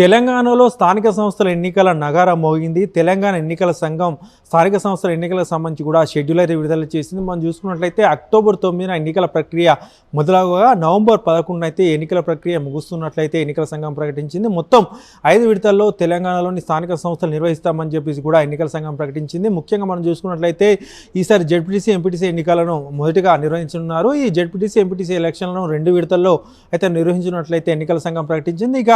తెలంగాణలో స్థానిక సంస్థల ఎన్నికల నగార మోగింది. తెలంగాణ ఎన్నికల సంఘం స్థానిక సంస్థల ఎన్నికలకు సంబంధించి కూడా షెడ్యూల్ అయితే విడుదల చేసింది. మనం చూసుకున్నట్లయితే అక్టోబర్ తొమ్మిదిన ఎన్నికల ప్రక్రియ మొదలవగా నవంబర్ పదకొండున అయితే ఎన్నికల ప్రక్రియ ముగుస్తున్నట్లయితే ఎన్నికల సంఘం ప్రకటించింది. మొత్తం ఐదు విడతల్లో తెలంగాణలోని స్థానిక సంస్థలు నిర్వహిస్తామని చెప్పేసి కూడా ఎన్నికల సంఘం ప్రకటించింది. ముఖ్యంగా మనం చూసుకున్నట్లయితే ఈసారి జెడ్పీటీసీ ఎంపీటీసీ ఎన్నికలను మొదటిగా నిర్వహించనున్నారు. ఈ జడ్పీటీసీ ఎంపీటీసీ ఎలక్షన్లను రెండు విడతల్లో అయితే నిర్వహించినట్లయితే ఎన్నికల సంఘం ప్రకటించింది. ఇక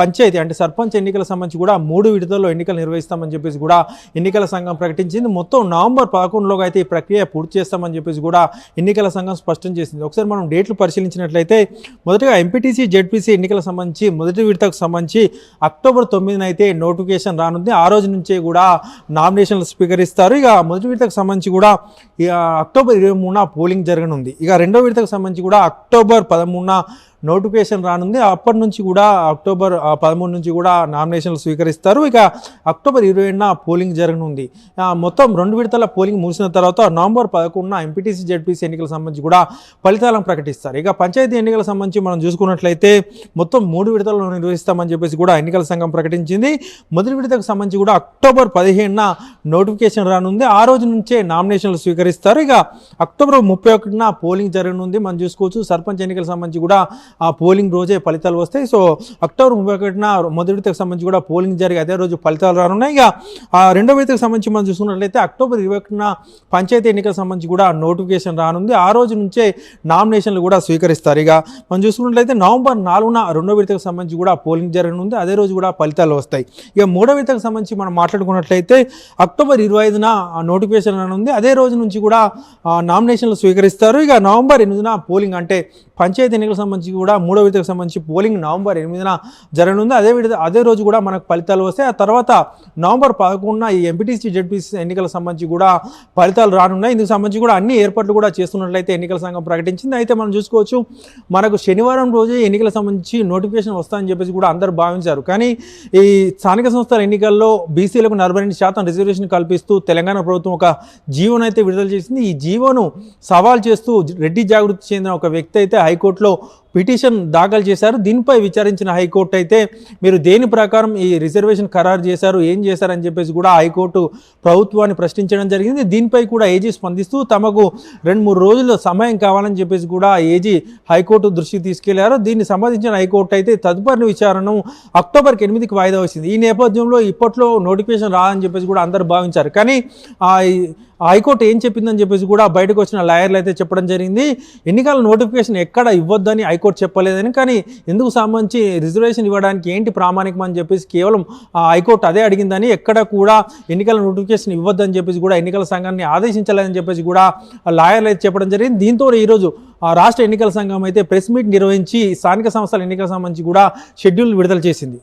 పంచాయతీ అంటే సర్పంచ్ ఎన్నికల సంబంధించి కూడా మూడు విడతల్లో ఎన్నికలు నిర్వహిస్తామని చెప్పేసి కూడా ఎన్నికల సంఘం ప్రకటించింది. మొత్తం నవంబర్ పదకొండులోగా అయితే ఈ ప్రక్రియ పూర్తి చేస్తామని చెప్పేసి కూడా ఎన్నికల సంఘం స్పష్టం చేసింది. ఒకసారి మనం డేట్లు పరిశీలించినట్లయితే మొదటగా ఎంపీటీసీ జెడ్పీసీ ఎన్నికల సంబంధించి మొదటి విడతకు సంబంధించి అక్టోబర్ తొమ్మిదిన అయితే నోటిఫికేషన్ రానుంది. ఆ రోజు నుంచే కూడా నామినేషన్లు స్వీకరిస్తారు. ఇక మొదటి విడతకు సంబంధించి కూడా ఇక అక్టోబర్ ఇరవై మూడున పోలింగ్ జరగనుంది. ఇక రెండో విడతకు సంబంధించి కూడా అక్టోబర్ పదమూడున నోటిఫికేషన్ రానుంది. అప్పటి నుంచి కూడా అక్టోబర్ పదమూడు నుంచి కూడా నామినేషన్లు స్వీకరిస్తారు. ఇక అక్టోబర్ ఇరవై ఏడున పోలింగ్ జరగనుంది. మొత్తం రెండు విడతల పోలింగ్ ముగిసిన తర్వాత నవంబర్ పదకొండున ఎంపీటీసీ జెడ్పీసీ ఎన్నికలకు సంబంధించి కూడా ఫలితాలను ప్రకటిస్తారు. ఇక పంచాయతీ ఎన్నికల సంబంధించి మనం చూసుకున్నట్లయితే మొత్తం మూడు విడతలను నిర్వహిస్తామని చెప్పేసి కూడా ఎన్నికల సంఘం ప్రకటించింది. మొదటి విడతకు సంబంధించి కూడా అక్టోబర్ పదిహేనున నోటిఫికేషన్ రానుంది. ఆ రోజు నుంచే నామినేషన్లు స్వీకరిస్తారు. ఇక అక్టోబర్ ముప్పై ఒకటిన పోలింగ్ జరగనుంది. మనం చూసుకోవచ్చు సర్పంచ్ ఎన్నికల సంబంధించి కూడా ఆ పోలింగ్ రోజే ఫలితాలు వస్తాయి. సో అక్టోబర్ ముప్పై ఒకటిన మొదటి విడతకు సంబంధించి కూడా పోలింగ్ జరిగి అదే రోజు ఫలితాలు రానున్నాయి. ఇక ఆ రెండో విడతకు సంబంధించి మనం చూసుకున్నట్లయితే అక్టోబర్ ఇరవై ఒకటిన పంచాయతీ ఎన్నికల సంబంధించి కూడా నోటిఫికేషన్ రానుంది. ఆ రోజు నుంచే నామినేషన్లు కూడా స్వీకరిస్తారు. ఇక మనం చూసుకున్నట్లయితే నవంబర్ నాలుగున రెండో విడతకు సంబంధించి కూడా పోలింగ్ జరగనుంది. అదే రోజు కూడా ఫలితాలు వస్తాయి. ఇక మూడో విడతకు సంబంధించి మనం మాట్లాడుకున్నట్లయితే అక్టోబర్ ఇరవై ఐదున నోటిఫికేషన్ రానుంది. అదే రోజు నుంచి కూడా నామినేషన్లు స్వీకరిస్తారు. ఇక నవంబర్ ఎనిమిదిన పోలింగ్ అంటే పంచాయతీ ఎన్నికలకు సంబంధించి కూడా మూడో విడతకు సంబంధించి పోలింగ్ నవంబర్ ఎనిమిదిన జరగనుంది. అదే విడత అదే రోజు కూడా మనకు ఫలితాలు వస్తాయి. ఆ తర్వాత నవంబర్ పదకొండున ఈ ఎంపీటీసీ జెడ్పీసీ ఎన్నికలకు సంబంధించి కూడా ఫలితాలు రానున్నాయి. ఇందుకు సంబంధించి కూడా అన్ని ఏర్పాట్లు కూడా చేస్తున్నట్లయితే ఎన్నికల సంఘం ప్రకటించింది. అయితే మనం చూసుకోవచ్చు మనకు శనివారం రోజే ఎన్నికల సంబంధించి నోటిఫికేషన్ వస్తాయని చెప్పేసి కూడా అందరు భావించారు. కానీ ఈ స్థానిక సంస్థల ఎన్నికల్లో బీసీలకు నలభై రెండు శాతం రిజర్వేషన్ కల్పిస్తూ తెలంగాణ ప్రభుత్వం ఒక జీవోను అయితే విడుదల చేసింది. ఈ జీవోను సవాల్ చేస్తూ రెడ్డి జాగృతి చెందిన ఒక వ్యక్తి అయితే హైకోర్టులో పిటిషన్ దాఖలు చేశారు. దీనిపై విచారించిన హైకోర్టు అయితే మీరు దేని ప్రకారం ఈ రిజర్వేషన్ ఖరారు చేశారు ఏం చేశారని చెప్పేసి కూడా హైకోర్టు ప్రభుత్వాన్ని ప్రశ్నించడం జరిగింది. దీనిపై కూడా ఏజీ స్పందిస్తూ తమకు రెండు మూడు రోజులు సమయం కావాలని చెప్పేసి కూడా ఏజీ హైకోర్టు దృష్టికి తీసుకెళ్ళారు. దీన్ని సంబంధించిన హైకోర్టు అయితే తదుపరి విచారణను అక్టోబర్కి ఎనిమిదికి వాయిదా వచ్చింది ఈ నేపథ్యంలో ఇప్పట్లో నోటిఫికేషన్ రాదని చెప్పేసి కూడా అందరు భావించారు. కానీ హైకోర్టు ఏం చెప్పిందని చెప్పేసి కూడా బయటకు వచ్చిన లాయర్లు అయితే చెప్పడం జరిగింది. ఎన్నికల నోటిఫికేషన్ ఎక్కడ ఇవ్వద్దని హైకోర్టు చెప్పలేదని కానీ ఎందుకు సంబంధించి రిజర్వేషన్ ఇవ్వడానికి ఏంటి ప్రామాణికం అని చెప్పేసి కేవలం హైకోర్టు అదే అడిగిందని ఎక్కడ కూడా ఎన్నికల నోటిఫికేషన్ ఇవ్వద్దని చెప్పేసి కూడా ఎన్నికల సంఘాన్ని ఆదేశించలేదని చెప్పేసి కూడా లాయర్లు అయితే చెప్పడం జరిగింది. దీంతో ఈరోజు రాష్ట్ర ఎన్నికల సంఘం అయితే ప్రెస్ మీట్ నిర్వహించి స్థానిక సంస్థల ఎన్నికల సంబంధించి కూడా షెడ్యూల్ విడుదల చేసింది.